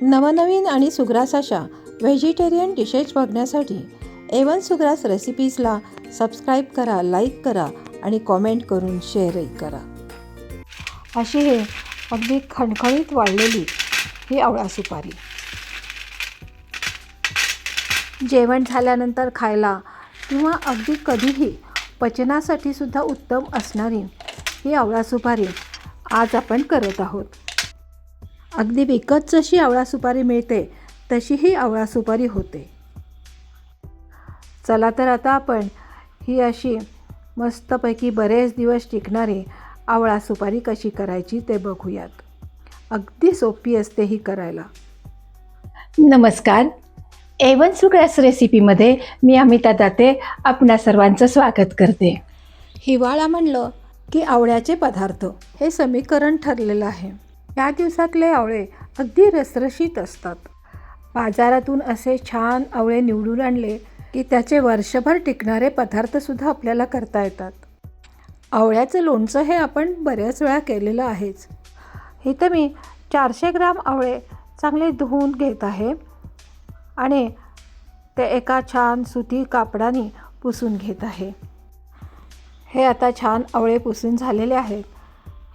नवनवीन आणि सुग्रास अशा व्हेजिटेरियन डिशेस बघण्यासाठी एवन सुग्रास रेसिपीजला सबस्क्राईब करा लाईक करा आणि कॉमेंट करून शेअरही करा. अशी हे अगदी खणखणीत वाढलेली ही आवळा सुपारी. जेवण झाल्यानंतर खायला किंवा अगदी कधीही पचनासाठी सुद्धा उत्तम असणारी ही आवळा सुपारी आज आपण करत आहोत. अगदी विकत जशी आवळा सुपारी मिळते तशी ही आवळा सुपारी होते. चला तर आता आपण ही अशी मस्तपैकी बरेच दिवस टिकणारी आवळा सुपारी कशी करायची ते बघूयात. अगदी सोपी असते ही करायला. नमस्कार. एवन सुग्रास रेसिपीमध्ये मी अमिता दाते आपणा सर्वांचं स्वागत करते. हिवाळा म्हणलं की आवळ्याचे पदार्थ हे समीकरण ठरलेलं आहे. या दिवसातले आवळे अगदी रसरशीत असतात. बाजारातून असे छान आवळे निवडून आणले की त्याचे वर्षभर टिकणारे पदार्थसुद्धा आपल्याला करता येतात. आवळ्याचं लोणचं हे आपण बऱ्याच वेळा केलेलं आहेच. इथं मी चारशे ग्राम आवळे चांगले धुवून घेत आहे आणि ते एका छान सुती कापडाने पुसून घेत आहे. हे आता छान आवळे पुसून झालेले आहेत.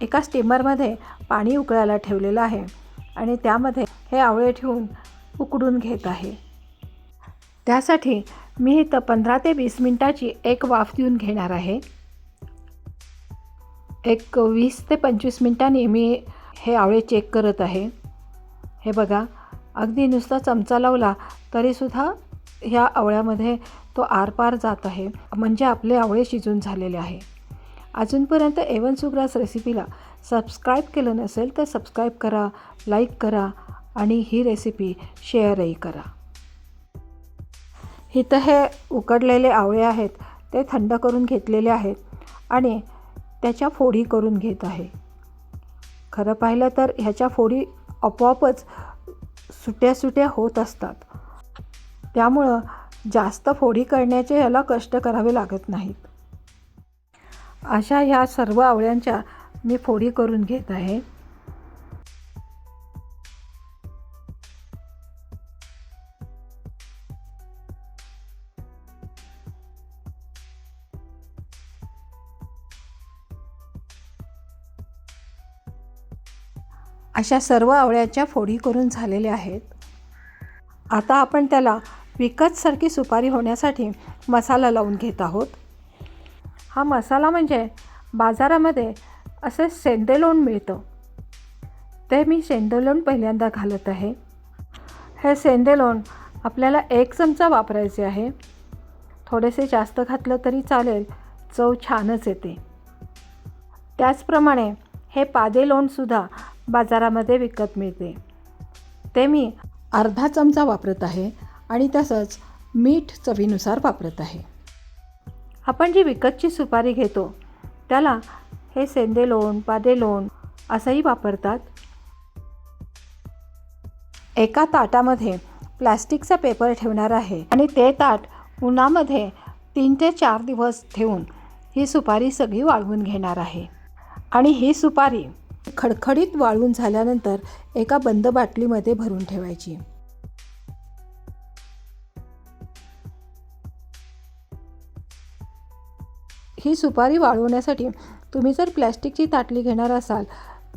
एका स्टीमरमध्ये पाणी उकळायला ठेवलेलं आहे आणि त्यामध्ये हे आवळे ठेवून उकडून घेत आहे. त्यासाठी मी इथं पंधरा ते वीस मिनटाची एक वाफ देऊन घेणार आहे. एक वीस ते पंचवीस मिनटांनी मी हे आवळे चेक करत आहे. हे बघा अगदी नुसता चमचा लावला तरीसुद्धा ह्या आवळ्यामध्ये तो आरपार जात आहे. म्हणजे आपले आवळे शिजून झालेले आहे. अजूनपर्यंत एवन सुग्रास रेसिपीला सबस्क्राईब केलं नसेल तर सबस्क्राईब करा लाईक करा आणि ही रेसिपी शेअरही करा. इथं हे उकडलेले आवळे आहेत ते थंड करून घेतलेले आहेत आणि त्याच्या फोडी करून घेत आहे. खरं पाहिलं तर ह्याच्या फोडी आपोआपच सुट्या सुट्या होत असतात. त्यामुळं जास्त फोडी करण्याचे ह्याला कष्ट करावे लागत नाहीत. अशा ह्या सर्व आवळ्यांच्या मी फोडी करून घेत आहे. अशा सर्व आवळ्याच्या फोडी करून झालेल्या आहेत. आता आपण त्याला विकतसारखी सुपारी होण्यासाठी मसाला लावून घेत आहोत. हा मसाला म्हणजे बाजारामध्ये असे सेंदेलोण मिळतं. ते मी सेंदेलोण पहिल्यांदा घालत आहे. हे सेंदेलोण आपल्याला एक चमचा वापरायचे आहे. थोडेसे जास्त घातलं तरी चालेल चव छानच येते. त्याचप्रमाणे हे पादे लोणसुद्धा बाजारामध्ये विकत मिळते. ते मी अर्धा चमचा वापरत आहे आणि तसंच मीठ चवीनुसार वापरत आहे. आपण जी विकतची सुपारी घेतो त्याला हे सेंदे लोण पादे लोण असंही वापरतात. एका ताटामध्ये प्लॅस्टिकचा पेपर ठेवणार आहे आणि ते ताट उन्हामध्ये तीन ते चार दिवस ठेवून ही सुपारी सगळी वाळवून घेणार आहे. आणि ही सुपारी खडखडीत वाळून झाल्यानंतर एका बंद बाटलीमध्ये भरून ठेवायची. ही सुपारी वाळवण्यासाठी तुम्ही जर प्लॅस्टिकची ताटली घेणार असाल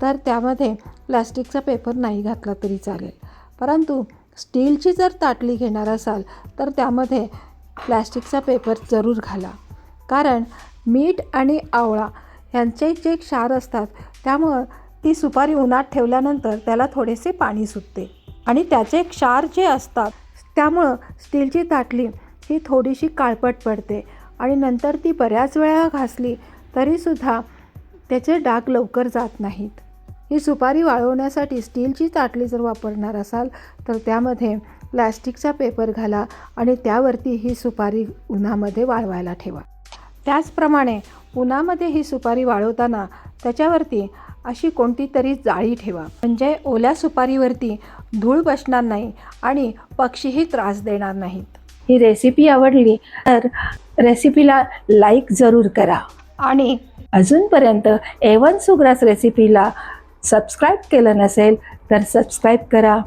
तर त्यामध्ये प्लॅस्टिकचा पेपर नाही घातला तरी चालेल. परंतु स्टीलची जर ताटली घेणार असाल तर त्यामध्ये प्लॅस्टिकचा पेपर जरूर घाला. कारण मीठ आणि आवळा यांचे जे क्षार असतात त्यामुळं ती सुपारी उन्हात ठेवल्यानंतर त्याला थोडेसे पाणी सुटते. आणि त्याचे क्षार जे असतात त्यामुळं स्टीलची ताटली ही थोडीशी काळपट पडते. आणि नंतर ती बऱ्याच वेळा घासली तरीसुद्धा त्याचे डाग लवकर जात नाहीत. ही सुपारी वाळवण्यासाठी स्टीलची ताटली जर वापरणार असाल तर त्यामध्ये प्लॅस्टिकचा पेपर घाला आणि त्यावरती ही सुपारी उन्हामध्ये वाळवायला ठेवा. त्याचप्रमाणे उन्हामध्ये ही सुपारी वाळवताना त्याच्यावरती अशी कोणती तरी जाळी ठेवा. म्हणजे ओल्या सुपारीवरती धूळ बसणार नाही आणि पक्षीही त्रास देणार नाहीत. ही रेसिपी आवडली तर रेसिपीला लाईक जरूर करा. आणि अजूनपर्यंत एवन सुग्रास रेसिपीला सबस्क्राईब केलं नसेल तर सबस्क्राईब करा.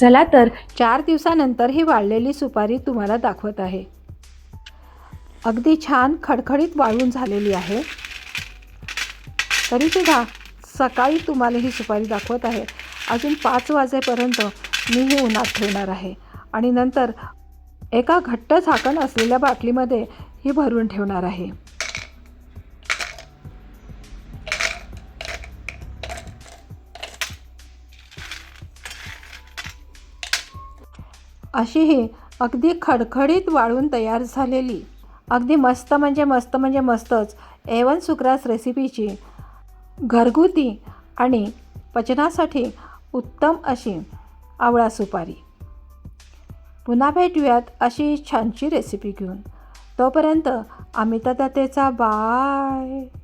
चला तर चार दिवसानंतर ही वाळलेली सुपारी तुम्हाला दाखवत आहे. अगदी छान खडखडीत वाळून झालेली आहे. तरीसुद्धा सकाळी तुम्हाला ही सुपारी दाखवत आहे. अजून पाच वाजेपर्यंत मी ही उन्हात ठेवणार आहे. आणि नंतर एका घट्ट झाकण असलेल्या बाटलीमध्ये ही भरून ठेवणार आहे. अशी ही अगदी खडखडीत वाळून तयार झालेली अगदी मस्त म्हणजे मस्त म्हणजे मस्तच एवन सुक्रास रेसिपीची घरगुती आणि पचनासाठी उत्तम अशी आवळा सुपारी. पुन्हा भेटूयात अशी छानशी रेसिपी घेऊन. तोपर्यंत अमिता दत्तेचा बाय